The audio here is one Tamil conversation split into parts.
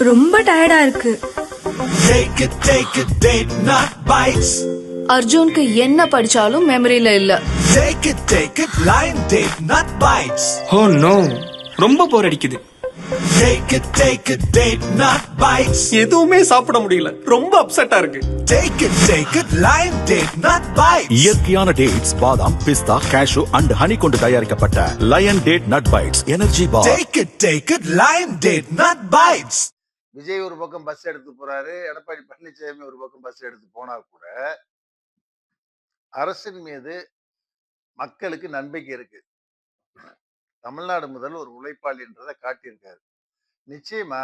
ரொம்ப டயர்டா இருக்கு Take it, take it, date not bites. அர்ஜுனுக்கு என்ன படிச்சாலும் மெமரியில இல்ல Take it, take it, line date not bites. Oh no ரொம்ப போர் அடிக்குது Take it, take it, date not bites. எதுவுமே சாப்பிட முடியல ரொம்ப அப்செட்டா இருக்கு Take it, take it, line date not bites. இயற்கையான டேட்ஸ் பாதாம் பிஸ்தா கேஷு அண்ட் ஹனி கொண்டு தயாரிக்கப்பட்ட lion date nut bites energy bar Take it, take it, line date not bites. Vijay ஒரு பக்கம் பஸ் எடுத்து போறாரு எடப்பாடி பழனிசாமி ஒரு பக்கம் பஸ் எடுத்து போனா கூட அரசின் மீது மக்களுக்கு நம்பிக்கை இருக்கு தமிழ்நாடு முதல் ஒரு உழைப்பாளின்றதை காட்டியிருக்காரு. நிச்சயமா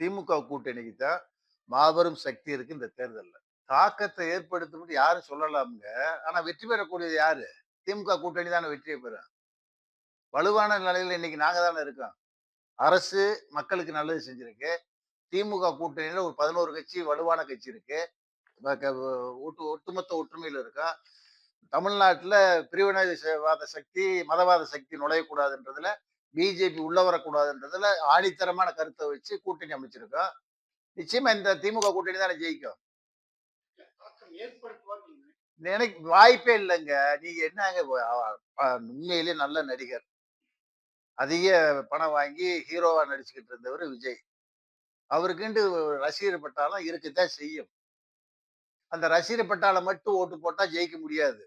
திமுக கூட்டணிக்கு தான் மாபெரும் சக்தி இருக்கு இந்த தேர்தலில். தாக்கத்தை ஏற்படுத்தும் யாரும் சொல்லலாமுங்க. ஆனா வெற்றி பெறக்கூடியது யாரு? திமுக கூட்டணி தானே வெற்றியை பெறும். வலுவான நிலையில இன்னைக்கு நாங்க தானே இருக்கோம். அரசு மக்களுக்கு நல்லது செஞ்சிருக்கு. திமுக கூட்டணியில ஒரு பதினோரு கட்சி வலுவான கட்சி இருக்கு. ஒட்டு ஒட்டுமொத்த ஒற்றுமையில இருக்கா தமிழ்நாட்டுல பிரிவினைவாத சக்தி மதவாத சக்தி நுழையக்கூடாதுன்றதுல பிஜேபி உள்ள வரக்கூடாதுன்றதுல ஆணித்தரமான கருத்தை வச்சு கூட்டணி அமைச்சிருக்கோம். நிச்சயமா இந்த திமுக கூட்டணி தானே ஜெயிக்கும். எனக்கு வாய்ப்பே இல்லைங்க. நீங்க என்னங்க உண்மையிலே உண்மையிலேயே நல்ல நடிகர். அதிக பணம் வாங்கி ஹீரோவா நடிச்சுக்கிட்டு இருந்தவர் விஜய். அவருக்குண்டு ரசிகர் பட்டாலும் இருக்கத்தான் செய்யும். அந்த ரசிகர் பட்டாளம் மட்டும் ஓட்டு போட்டா ஜெயிக்க முடியாது.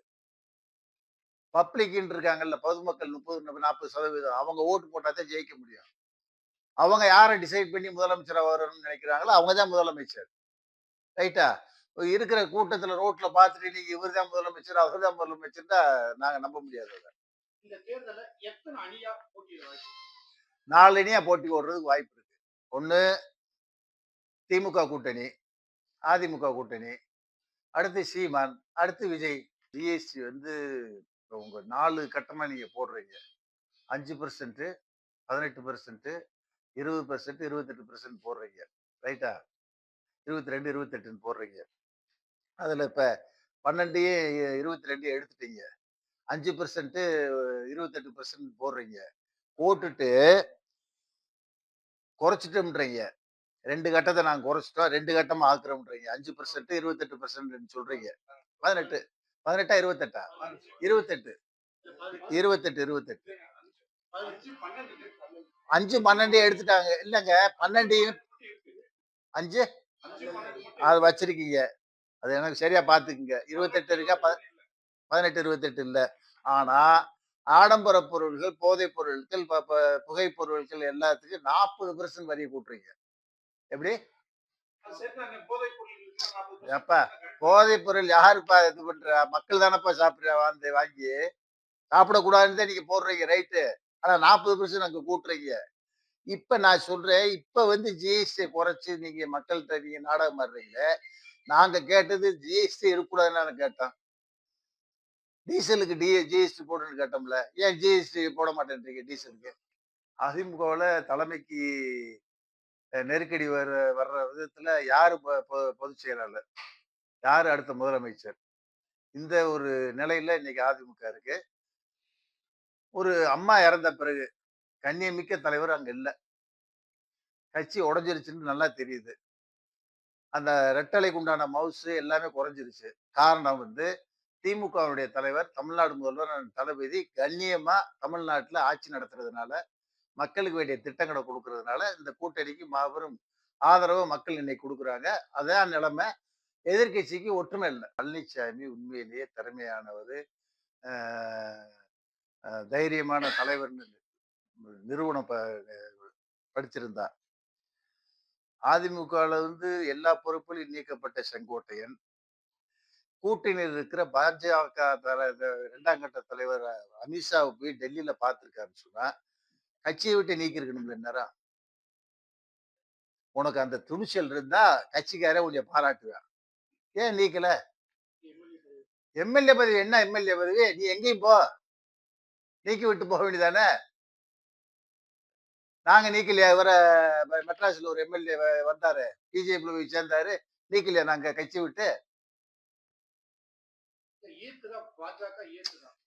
பப்ளிக்னு இருக்காங்கல்ல பொதுமக்கள் முப்பது நாற்பது சதவீதம். அவங்க ஓட்டு போட்டா தான் ஜெயிக்க முடியும். அவங்க யாரை டிசைட் பண்ணி முதலமைச்சராக வரணும்னு நினைக்கிறாங்களோ அவங்க தான் முதலமைச்சர். ரைட்டா? இருக்கிற கூட்டத்துல ரோட்ல பார்த்துட்டு நீங்க இவர் தான் முதலமைச்சர் அவர் தான் முதலமைச்சர் நாங்க நம்ப முடியாது. நாலு அணியா போட்டி ஓடுறதுக்கு வாய்ப்பு இருக்கு. ஒண்ணு திமுக கூட்டணி அதிமுக கூட்டணி அடுத்து சீமான் அடுத்து விஜய். ஜிஎஸ்டி வந்து உங்க நாலு கட்டமா நீங்க போடுறீங்க. அஞ்சு பர்சன்ட்டு பதினெட்டு பர்சன்ட்டு இருபது பர்சன்ட் இருபத்தெட்டு பர்சன்ட் போடுறீங்க. ரைட்டா? இருபத்தி ரெண்டு இருபத்தெட்டுன்னு போடுறீங்க. அதுல இப்ப பன்னெண்டையும் இருபத்தி ரெண்டையும் எடுத்துட்டீங்க. அஞ்சு பர்சன்ட் இருபத்தெட்டு பர்சன்ட் போடுறீங்க. போட்டுட்டு குறைச்சிட்டோம்ன்றீங்க. ரெண்டு கட்டத்தை நாங்கள் குறைச்சிட்டோம் ரெண்டு கட்டமாக ஆக்குறோம்ன்றீங்க அஞ்சு பர்சன்ட் இருபத்தெட்டு பர்சன்ட்னு சொல்றீங்க. பதினெட்டு. பதினெட்டா இருபத்தெட்டா? இருபத்தெட்டு. இருபத்தெட்டு இருபத்தெட்டு. அஞ்சு பன்னெண்டு எடுத்துட்டாங்க. இல்லைங்க பன்னெண்டையும் அஞ்சு? அது வச்சிருக்கீங்க. அது எனக்கு சரியா பாத்துக்குங்க. இருபத்தெட்டு இருக்கா? ப- பதினெட்டு இருபத்தெட்டு இல்லை. ஆனா ஆடம்பர பொருள்கள் போதைப் பொருட்கள் ப- பொருட்கள் எல்லாத்துக்கும் நாற்பது பெர்சன்ட் வரி கூட்டுறீங்க. எப்படி? எப்பா போதைப் பொருள் யாருப்பா இது பண்ற? மக்கள் தானப்பா சாப்பிடுற வந்து வாங்கி. சாப்பிடக்கூடாதுன்னு தான் நீங்க போடுறீங்க ரைட்டு ஆனா நாற்பது பெர்சன்ட் அங்க கூட்டுறீங்க. இப்ப நான் சொல்றேன் இப்ப வந்து ஜிஎஸ்டி குறைச்சு நீங்க மக்கள்கிட்ட நீங்க நாடகம் ஆடுறீங்க. நாங்க கேட்டது ஜிஎஸ்டி இருக்கக்கூடாதுன்னு கேட்டோம் டீசலுக்கு டி ஜிஎஸ்டி போடுன்னு கேட்டோம்ல ஏன் ஜிஎஸ்டி போட மாட்டேன்றீங்க டீசலுக்கு? அதிமுகவில் தலைமைக்கு நெருக்கடி வர வர்ற விதத்துல யாரு பொ- பொ- பொதுச் செயலாளர்? யாரு அடுத்த முதலமைச்சர்? இந்த ஒரு நிலையில இன்னைக்கு அதிமுக இருக்கு. ஒரு அம்மா இறந்த பிறகு கண்ணியமிக்க தலைவர் அங்க இல்லை. கட்சி உடஞ்சிருச்சுன்னு நல்லா தெரியுது. அந்த ரெட்டலைக்கு உண்டான மவுசு எல்லாமே குறைஞ்சிருச்சு. காரணம் வந்து திமுகவுடைய தலைவர் தமிழ்நாடு முதல்வர் தளபதி கண்ணியமா தமிழ்நாட்டுல ஆட்சி நடத்துறதுனால மக்களுக்கு வேண்டிய திட்டங்களை கொடுக்கறதுனால இந்த கூட்டணிக்கு மாபெரும் ஆதரவை மக்கள் இன்னைக்கு கொடுக்குறாங்க. அதான் நிலைமை எதிர்க்கட்சிக்கு ஒற்றுமை இல்லை. பழனிசாமி உண்மையிலேயே திறமையானவர் தைரியமான தலைவர்னு நிறுவனம் படிச்சிருந்தா அதிமுகவில் வந்து எல்லா பொறுப்பிலும் நீக்கப்பட்ட செங்கோட்டையன். கூட்டணியில் இருக்கிற பாஜக தலை இரண்டாம் கட்ட தலைவர் அமித்ஷாவை போய் டெல்லியில பார்த்துருக்காருன்னு சொன்னா கட்சியை விட்டு நீக்கி இருக்கணும்ல நேரம் உனக்கு அந்த துணிச்சல் இருந்தா கட்சிக்காரன் உன்னை பாராட்டுவேன் ஏன் நீக்கல? எம்எல்ஏ பதவி என்ன எம்எல்ஏ பதவி? நீ எங்கேயும் போ. நீக்கி விட்டு போக வேண்டியதானே? நாங்க நீக்கலையா? இவரை மெட்ராஸ்ல ஒரு எம்எல்ஏ வந்தாரு. பிஜேபியில் போய் சேர்ந்தாரு. நீக்கலையா நாங்க கட்சி விட்டு?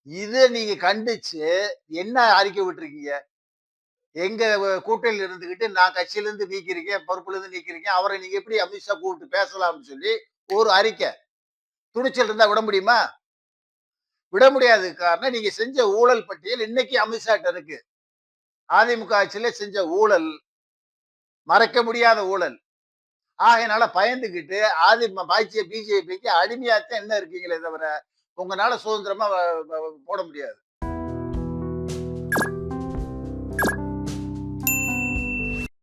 இதை நீங்க கண்டிச்சு என்ன அறிக்கை விட்டுருக்கீங்க? எங்க கூட்டணியில் இருந்துகிட்டு நான் கட்சியிலேருந்து நீக்கிருக்கேன் பொறுப்புலேருந்து நீக்கிருக்கேன் அவரை நீங்க எப்படி அமித்ஷா கூப்பிட்டு பேசலாம்னு சொல்லி ஒரு அறிக்கை. துணிச்சல் இருந்தா விட முடியுமா? விட முடியாது காரணம் நீங்க செஞ்ச ஊழல் பட்டியல் இன்னைக்கு அமித்ஷாட்ட இருக்கு. அதிமுக ஆட்சியில செஞ்ச ஊழல் மறைக்க முடியாத ஊழல். ஆகையினால பயந்துக்கிட்டு ஆதி பாய்ச்சிய பிஜேபிக்கு அடிமையாத்தான் என்ன இருக்கீங்களே தவிர உங்களால சுதந்திரமா வ- போட முடியாது.